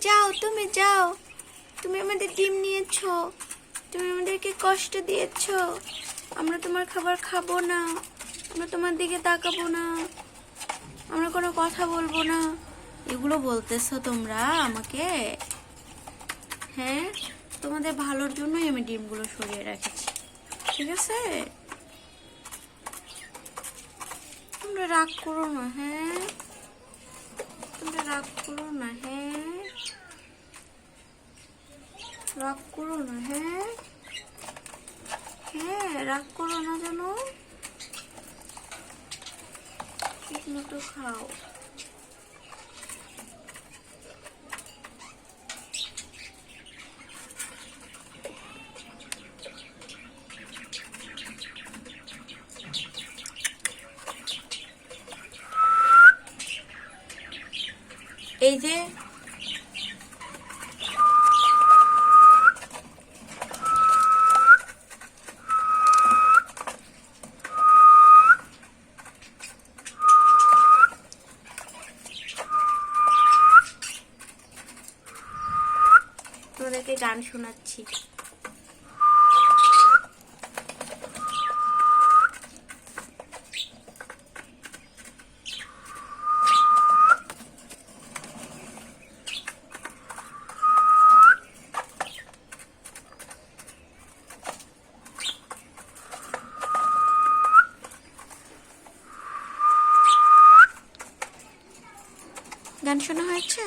যাও, তুমি যাও। তুমি আমাদের ডিম নিয়েছো। তুমি আমাদেরকে কষ্ট দিয়েছ। আমরা তোমার খাবার খাব না। আমরা তোমার দিকে তাকাবো না। আমরা কোনো কথা বলব না। এগুলো বলতেছো তোমরা আমাকে? হ্যাঁ? তোমাদের ভালোর জন্যই আমি ডিমগুলো সরিয়ে রেখেছি। ঠিক আছে? তোমরা রাগ করো না হ্যাঁ? তোমরা রাগ করো না হ্যাঁ? রাগ করো না হ্যাঁ? হ্যাঁ রাগ করো না জানো ঠিক মতো খাও। এই যে তোমাদেরকে গান শোনাচ্ছি। গান শোনা হয়েছে?